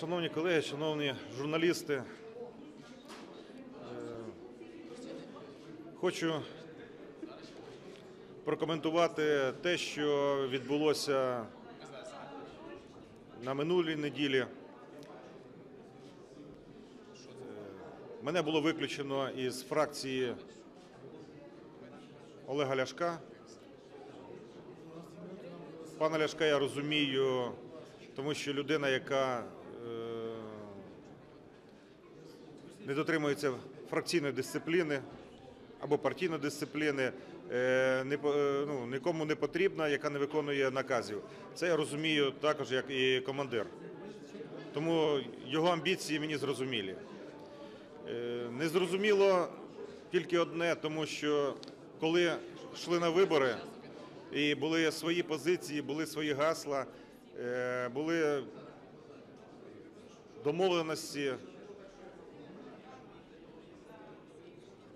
Шановні колеги, шановні журналісти, е, хочу прокоментувати те, що відбулося на минулій неділі. Е, Мене було виключено із фракції Олега Ляшка. Пана Ляшка я розумію, тому що людина, яка е, не дотримується фракційної дисципліни або партійної дисципліни, е, не, е, ну, нікому не потрібна, яка не виконує наказів. Це я розумію також як і командир. Тому його амбіції мені зрозумілі. Е, Незрозуміло тільки одне, тому що коли йшли на вибори і були свої позиції, були свої гасла, були домовленості,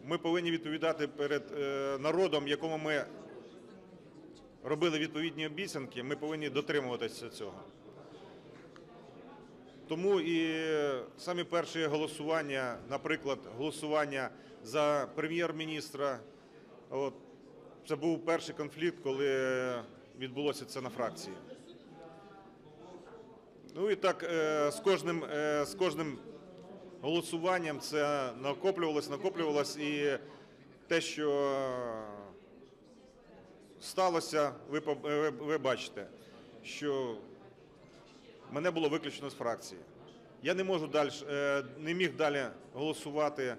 ми повинні відповідати перед е, народом, якому ми робили відповідні обіцянки, ми повинні дотримуватися цього. Тому і самі перші голосування, наприклад, голосування за прем'єр-міністра, це був перший конфлікт, коли відбулося це на фракції. Ну і так е, з кожним, е, з кожним голосуванням це накоплювалось, накоплювалось, і те, що сталося, ви, ви, ви бачите, що мене було виключено з фракції. Я не можу далі, е, не міг далі голосувати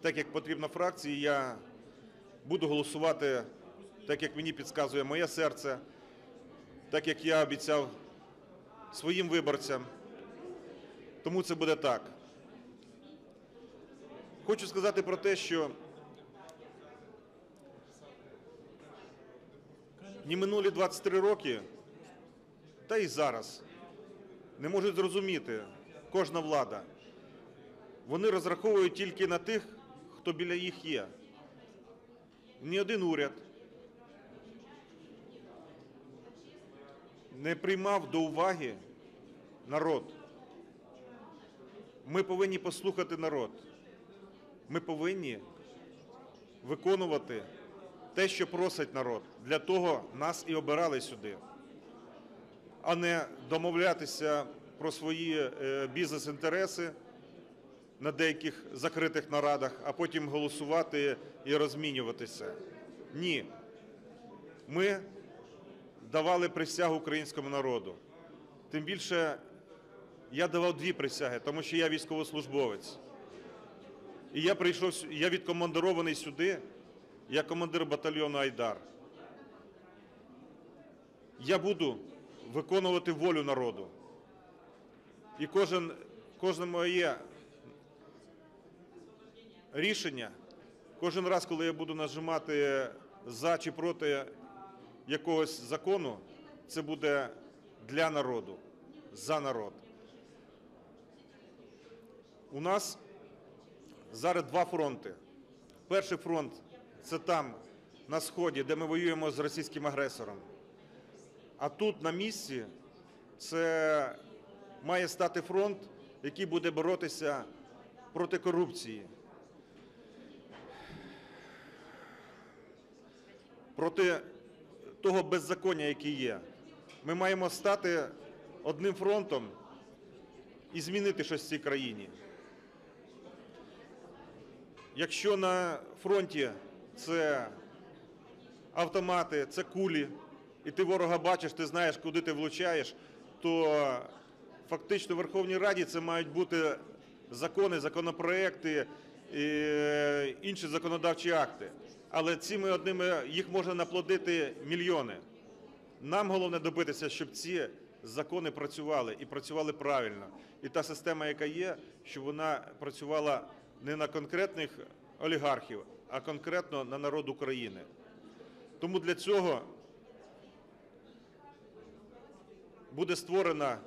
так, як потрібно фракції. Я буду голосувати так, як мені підказує моє серце, так як я обіцяв своїм виборцям. Тому це буде так. Хочу сказати про те, що ні минулі 23 роки, та й зараз не можуть зрозуміти кожна влада. Вони розраховують тільки на тих, хто біля їх є. Ні один уряд не приймав до уваги народ. Ми повинні послухати народ. Ми повинні виконувати те, що просить народ. Для того нас і обирали сюди а не домовлятися про свої е, бізнес-інтереси на деяких закритих нарадах, а потім голосувати і розмінюватися. Ні. Ми давали присягу українському народу. Тим більше я давав дві присяги, тому що я військовослужбовець. І я прийшов, я відкомандирований сюди, як командир батальйону Айдар. Я буду виконувати волю народу. І кожен, кожне моє рішення, кожен раз, коли я буду нажимати за чи проти якогось закону, це буде для народу, за народ. У нас зараз два фронти. Перший фронт це там, на сході, де ми воюємо з російським агресором. А тут на місці це має стати фронт, який буде боротися проти корупції, проти того беззаконня, яке є. Ми маємо стати одним фронтом і змінити щось в цій країні. Якщо на фронті це автомати, це кулі, і ти ворога бачиш, ти знаєш, куди ти влучаєш, то фактично в Верховній Раді це мають бути закони, законопроекти і е, інші законодавчі акти. Але цими одними їх можна наплодити мільйони. Нам головне добитися, щоб ці закони працювали і працювали правильно. І та система, яка є, щоб вона працювала не на конкретних олігархів, а конкретно на народ України. Тому для цього буде створена,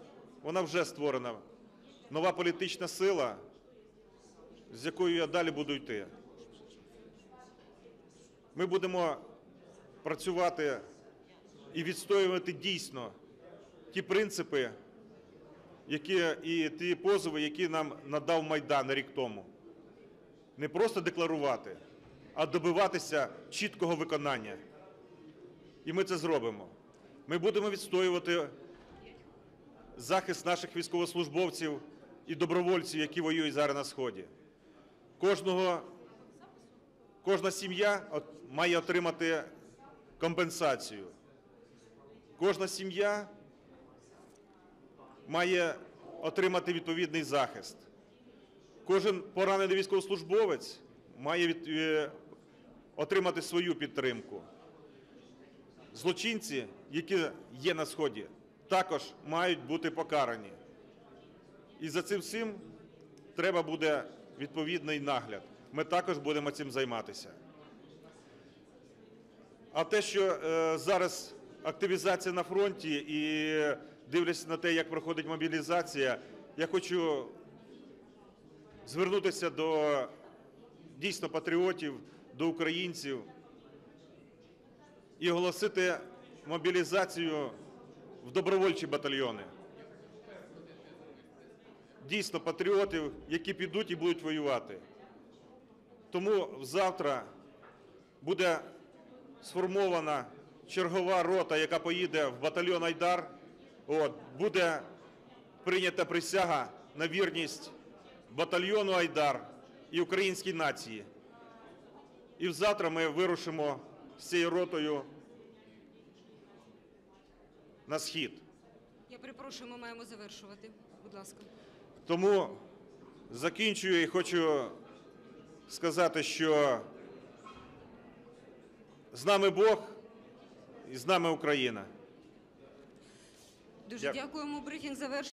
вона вже створена, нова політична сила, з якою я далі буду йти. Ми будемо працювати і відстоювати дійсно ті принципи, які, і ті позови, які нам надав Майдан рік тому. Не просто декларувати, а добиватися чіткого виконання. І ми це зробимо. Ми будемо відстоювати захист наших військовослужбовців і добровольців, які воюють зараз на Сході. Кожного, кожна сім'я має отримати компенсацію. Кожна сім'я має отримати відповідний захист. Кожен поранений військовослужбовець має від, е, отримати свою підтримку. Злочинці, які є на Сході, також мають бути покарані. І за цим всім треба буде відповідний нагляд. Ми також будемо цим займатися. А те, що е, зараз активізація на фронті і дивлячись на те, як проходить мобілізація, я хочу звернутися до дійсно патріотів, до українців і оголосити мобілізацію в добровольчі батальйони. Дійсно патріотів, які підуть і будуть воювати. Тому завтра буде сформована чергова рота, яка поїде в батальйон Айдар. От, буде прийнята присяга на вірність батальйону Айдар і українській нації. І завтра ми вирушимо з цією ротою на схід. Я перепрошую, ми маємо завершувати. Будь ласка. Тому закінчую і хочу сказати, що з нами Бог і з нами Україна. Дуже дякуємо. Брифінг завершений.